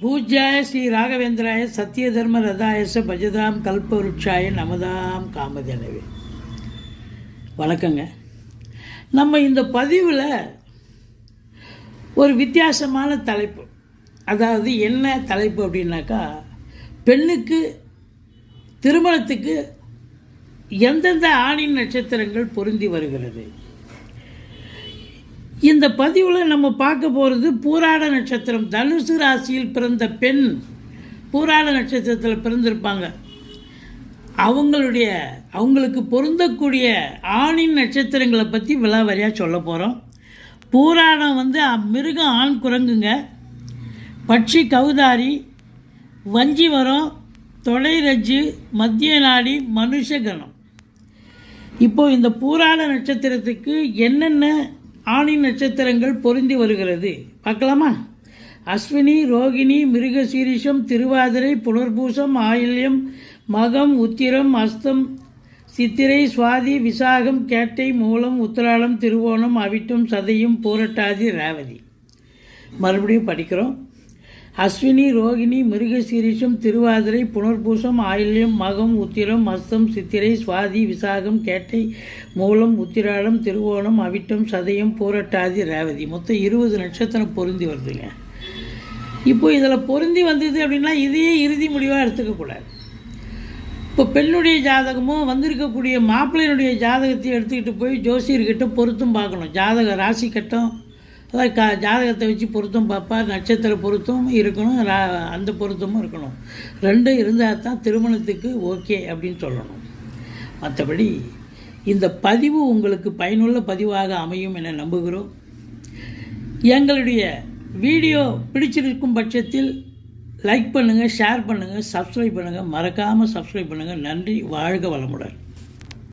பூஜ்யாய ஸ்ரீ ராகவேந்திராய சத்திய தர்ம ரதாயச பஜதாம் கல்பவருட்சாய நமதாம் காமதேனவே. வணக்கங்க. நம்ம இந்த பதிவில் ஒரு வித்தியாசமான தலைப்பு. அதாவது என்ன தலைப்பு அப்படின்னாக்கா பெண்ணுக்கு திருமணத்துக்கு எந்தெந்த ஆணின் நட்சத்திரங்கள் பொருந்தி வருகிறது? இந்த பதிவில் நம்ம பார்க்க போகிறது பூராட நட்சத்திரம். தனுசு ராசியில் பிறந்த பெண் பூராட நட்சத்திரத்தில் பிறந்திருப்பாங்க. அவங்களுடைய அவங்களுக்கு பொருந்தக்கூடிய ஆணின் நட்சத்திரங்களை பற்றி விலாவரியாக சொல்ல போகிறோம் பூராடம் வந்து மிருகம் ஆண் குரங்குங்க. பட்சி கௌதாரி வஞ்சிவரம் தொடைரஜ்ஜு மத்திய நாடி மனுஷகணம் இப்போது இந்த பூராட நட்சத்திரத்துக்கு என்னென்ன ஆணின் நட்சத்திரங்கள் பொருந்தி வருகிறது. பார்க்கலாமா? அஸ்வினி ரோகிணி மிருகசீரிஷம் திருவாதிரை புனர்பூசம் ஆயில்யம் மகம் உத்திரம் அஸ்தம் சித்திரை சுவாதி விசாகம் கேட்டை மூலம் உத்திராடம் திருவோணம் அவிட்டம் சதையும் பூரட்டாதி ரேவதி. மறுபடியும் படிக்கிறோம். அஸ்வினி ரோகிணி மிருகசீரிஷம் திருவாதிரை புனர்பூசம் ஆயில்யம் மகம் உத்திரம் அஸ்தம் சித்திரை சுவாதி விசாகம் கேட்டை மூலம் உத்திராடம் திருவோணம் அவிட்டம் சதயம் பூரட்டாதி ரேவதி. மொத்தம் இருபது நட்சத்திரம் பொருந்தி வருதுங்க. இப்போ இதில் பொருந்தி வந்தது அப்படின்னா இதையே இறுதி முடிவாக எடுத்துக்கக்கூடாது இப்போ பெண்ணுடைய ஜாதகமும் வந்திருக்கக்கூடிய மாப்பிள்ளையினுடைய ஜாதகத்தையும் எடுத்துக்கிட்டு போய் ஜோசியர்கிட்ட பொருத்தும் பார்க்கணும். ஜாதக ராசி கட்டம் அதாவது க ஜாதகத்தை வச்சு பொருத்தம் பார்ப்பார் நட்சத்திர பொருத்தம் இருக்கணும் அந்த பொருத்தமும் இருக்கணும். ரெண்டும் இருந்தால் தான் திருமணத்துக்கு ஓகே அப்படின்னு சொல்லணும். மற்றபடி இந்த பதிவு உங்களுக்கு பயனுள்ள பதிவாக அமையும் என நம்புகிறோம். எங்களுடைய வீடியோ பிடிச்சிருக்கும் பட்சத்தில் லைக் பண்ணுங்கள் ஷேர் பண்ணுங்கள் சப்ஸ்கிரைப் பண்ணுங்கள் மறக்காமல் சப்ஸ்கிரைப் பண்ணுங்கள் நன்றி வாழ்க வளமுடன்.